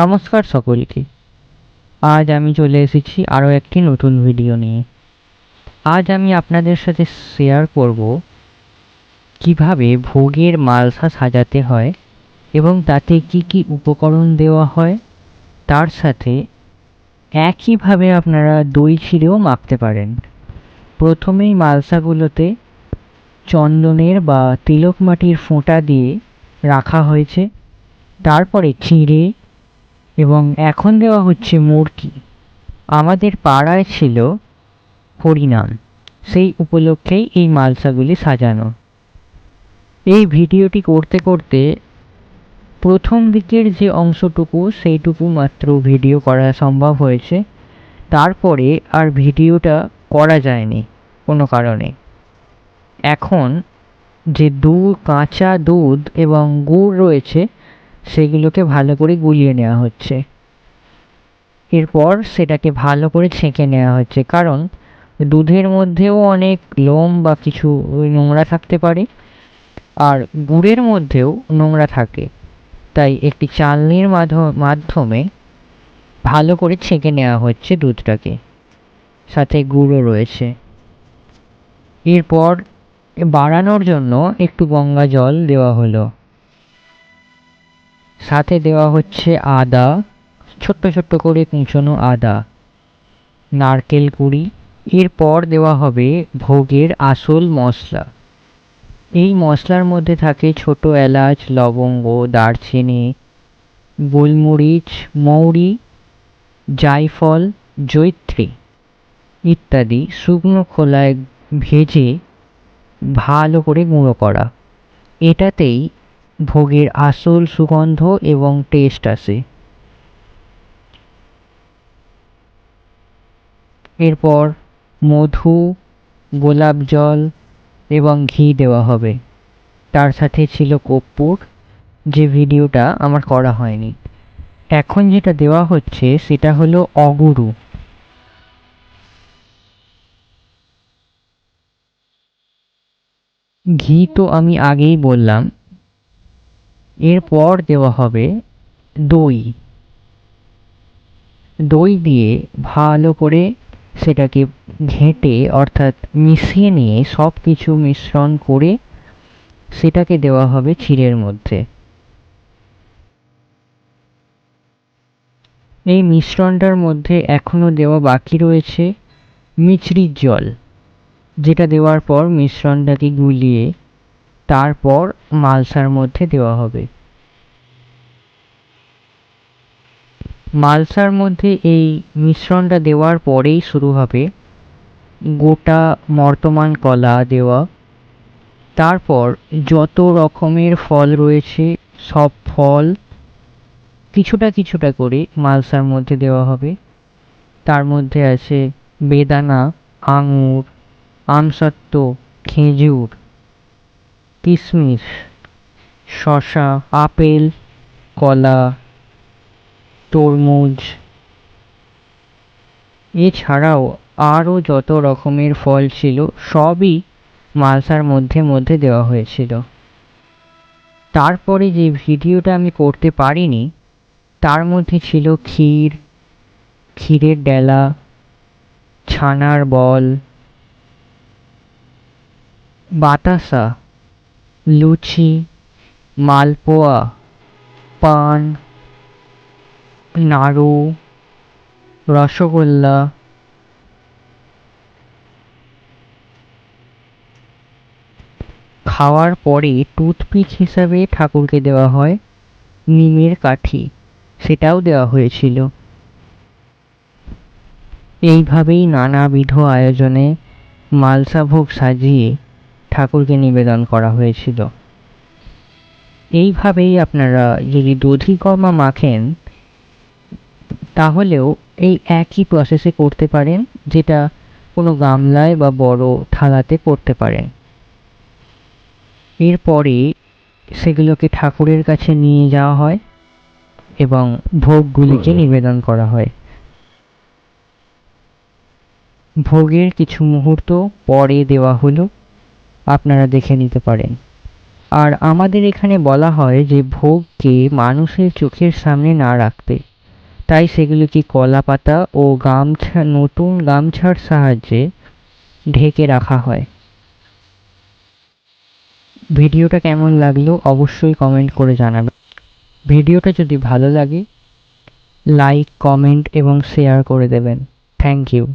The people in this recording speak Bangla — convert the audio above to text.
নমস্কার সকলকে। আজ আমি চলে এসেছি আরও একটি নতুন ভিডিও নিয়ে। আজ আমি আপনাদের সাথে শেয়ার করব কীভাবে ভোগের মালসা সাজাতে হয় এবং তাতে কি কি উপকরণ দেওয়া হয়, তার সাথে একইভাবে আপনারা দই ছিঁড়েও মাখতে পারেন। প্রথমেই মালসাগুলোতে চন্দনের বা তিলক মাটির ফোঁটা দিয়ে রাখা হয়েছে। তারপরে চিঁড়ে এবং এখন দেওয়া হচ্ছে মুরকি আমাদের পাড়ায় ছিল হরিনাম। সেই উপলক্ষেই এই মালসাগুলি সাজানো। এই ভিডিওটি করতে করতে প্রথম দিকের যে অংশটুকু, সেইটুকু মাত্র ভিডিও করা সম্ভব হয়েছে। তারপরে আর ভিডিওটা করা যায়নি কোনো কারণে। এখন যে দুধ কাঁচা দুধ এবং গুড় রয়েছে সেগুলোকে ভালো করে গুলিয়ে নেওয়া হচ্ছে। এরপর সেটাকে ভালো করে ছেঁকে নেওয়া হচ্ছে, কারণ দুধের মধ্যেও অনেক লোম বা কিছু নোংরা থাকতে পারে আর গুড়ের মধ্যেও নোংরা থাকে। তাই একটি চালনির মাধ্যমে ভালো করে ছেঁকে নেওয়া হচ্ছে দুধটাকে। সাথে গুঁড়ো রয়েছে। এরপর বাড়ানোর জন্য একটু গঙ্গা জল দেওয়া হলো। সাথে দেওয়া হচ্ছে আদা, ছোট্ট ছোট্ট করে কুঁচনো আদা, নারকেল কুড়ি, এরপর দেওয়া হবে ভোগের আসল মশলা। এই মশলার মধ্যে থাকে ছোট এলাচ, লবঙ্গ, দারচিনি, গোলমরিচ, মৌরি, জায়ফল, জৈত্রী ইত্যাদি শুকনো খোলায় ভেজে ভালো করে গুঁড়ো করা। এটাতেই ভোগের আসল সুগন্ধ এবং টেস্ট আসে। এরপর মধু, গোলাপ জল এবং ঘি দেওয়া হবে। তার সাথে ছিল কর্পূর, যে ভিডিওটা আমার করা হয়নি। এখন যেটা দেওয়া হচ্ছে সেটা হলো অগুরু। ঘি তো আমি আগেই বললাম এরপর দেওয়া হবে দই। দই দিয়ে ভালো করে সেটাকে ঘেঁটে, অর্থাৎ মিশিয়ে নিয়ে সব কিছু মিশ্রণ করে সেটাকে দেওয়া হবে ক্ষীরের মধ্যে। এই মিশ্রণটার মধ্যে এখনও দেওয়া বাকি রয়েছে মিছরির জল, যেটা দেওয়ার পর মিশ্রণটাকে গুলিয়ে তারপর মালসার মধ্যে দেওয়া হবে। মালসার মধ্যে এই মিশ্রণটা দেওয়ার পরেই শুরু হবে গোটা মর্তমান কলা দেওয়া। তারপর যত রকমের ফল রয়েছে, সব ফল কিছুটা কিছুটা করে মালসার মধ্যে দেওয়া হবে। তার মধ্যে আছে বেদানা, আঙুর, আমসত্ত্ব, খেজুর কিশমিশ শশা আপেল, কলা, তরমুজ। এছাড়াও আরও যত রকমের ফল ছিল, সবই মালসার মধ্যে মধ্যে দেওয়া হয়েছিল। তারপরে যে ভিডিওটা আমি করতে পারিনি, তার মধ্যে ছিল ক্ষীর, ক্ষীরের ডেলা, ছানার বল, বাতাসা। লুচি, মালপোয়া, পান, নাড়ু, রসগোল্লা। খাওয়ার পরে টুথপিক হিসাবে ঠাকুরকে দেওয়া হয়, নিমের কাঠি, সেটাও দেওয়া হয়েছিল। এইভাবেই নানাবিধ আয়োজনে মালসা ভোগ সাজিয়ে ঠাকুরকে নিবেদন করা হয়েছিল। এইভাবেই আপনারা যদি দধিকর্মা মাখেন তাহলেও এই একই প্রসেসে করতে পারেন যেটা কোনো গামলায় বা বড় থালাতে করতে পারেন। এরপরে সেগুলোকে ঠাকুরের কাছে নিয়ে যাওয়া হয় এবং ভোগগুলিকে নিবেদন করা হয়। ভোগের কিছু মুহূর্ত পরে দেওয়া হলো। আপনারা দেখে নিতে পারেন। আর আমাদের এখানে বলা হয় যে, ভোগকে মানুষের চোখের সামনে না রাখতে। তাই সেগুলিকে কলা পাতা ও গামছা, নতুন গামছার সাহায্যে ঢেকে রাখা হয়। ভিডিওটা কেমন লাগল অবশ্যই কমেন্ট করে জানাবেন। ভিডিওটা যদি ভালো লাগে, লাইক, কমেন্ট এবং শেয়ার করে দেবেন। Thank you.